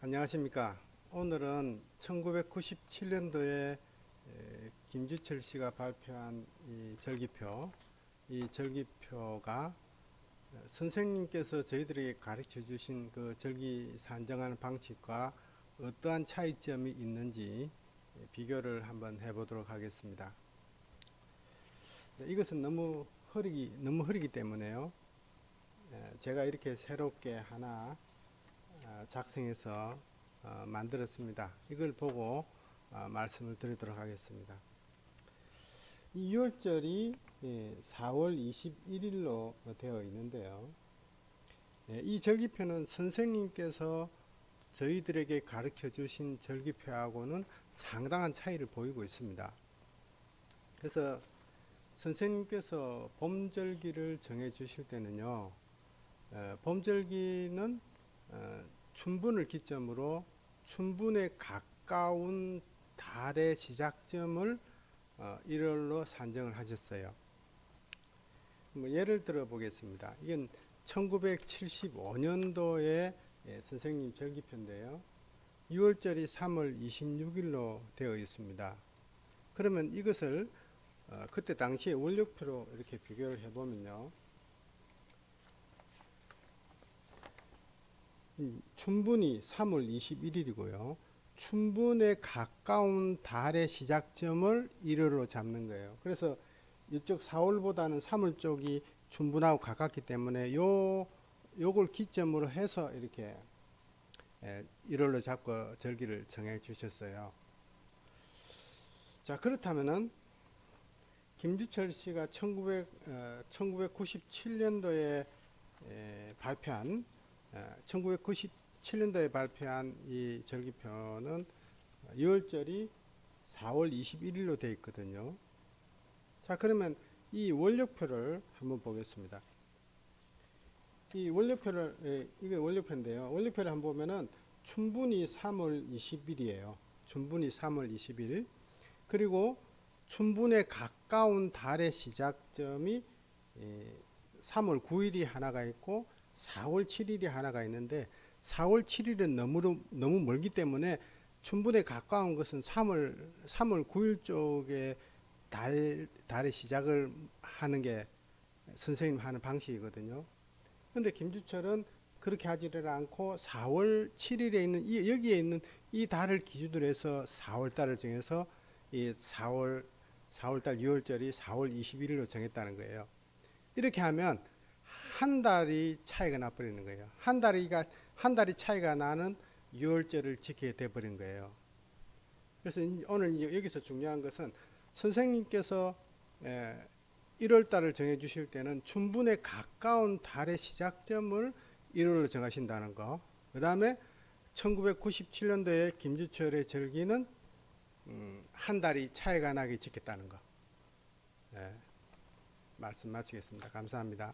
안녕하십니까. 오늘은 1997년도에 김주철 씨가 발표한 이 절기표, 이 절기표가 선생님께서 저희들에게 가르쳐 주신 그 절기 산정하는 방식과 어떠한 차이점이 있는지 비교를 한번 해보도록 하겠습니다. 네, 이것은 너무 흐리기, 너무 흐리기 때문에요. 에, 제가 이렇게 새롭게 하나 어, 작성해서 어, 만들었습니다. 이걸 보고 어, 말씀을 드리도록 하겠습니다. 이 6월절이 4월 21일로 되어 있는데요. 예, 이 절기표는 선생님께서 저희들에게 가르쳐 주신 절기표하고는 상당한 차이를 보이고 있습니다. 그래서 선생님께서 봄절기를 정해 주실 때는요, 에, 봄절기는 어, 춘분을 기점으로 춘분에 가까운 달의 시작점을 어, 1월로 산정을 하셨어요. 뭐 예를 들어 보겠습니다. 이건 1975년도에 예, 선생님 절기표인데요. 6월절이 3월 26일로 되어 있습니다. 그러면 이것을 어, 그때 당시에 원력표로 이렇게 비교를 해보면요. 춘분이 3월 21일이고요. 춘분에 가까운 달의 시작점을 1월로 잡는 거예요. 그래서 이쪽 4월보다는 3월 쪽이 춘분하고 가깝기 때문에 요 요걸 기점으로 해서 이렇게 예, 1월로 잡고 절기를 정해 주셨어요. 자, 그렇다면은 김주철 씨가 1900, 어, 1997년도에 에, 발표한 어, 1997년도에 발표한 이 절기표는 2월절이 4월 21일로 되어 있거든요. 자, 그러면 이 원력표를 한번 보겠습니다. 이 원력표를 예, 이게 원력표인데요. 원력표를 한번 보면은 춘분이 3월 20일이에요. 춘분이 3월 20일. 그리고 춘분에 가까운 달의 시작점이 예, 3월 9일이 하나가 있고 4월 7일이 하나가 있는데 4월 7일은 너무 너무 멀기 때문에 춘분에 가까운 것은 3월 3월 9일 쪽에 달 달의 시작을 하는 게 선생님 하는 방식이거든요. 근데 김주철은 그렇게 하지를 않고 4월 7일에 있는 이, 여기에 있는 이 달을 기준으로 해서 4월 달을 정해서 이 4월 4월 달 6월절이 4월 21일로 정했다는 거예요. 이렇게 하면 한 달이 차이가 나 버리는 거예요. 한 달이가 한 달이 차이가 나는 6월절을 지키게 돼 버린 거예요. 그래서 이- 오늘 이- 여기서 중요한 것은 선생님께서 에, 1월 달을 정해 주실 때는 춘분에 가까운 달의 시작점을 1월로 정하신다는 거. 그다음에 1997년도에 김주철의 절기는 음, 한 달이 차이가 나게 지켰다는 거. 예, 말씀 마치겠습니다. 감사합니다.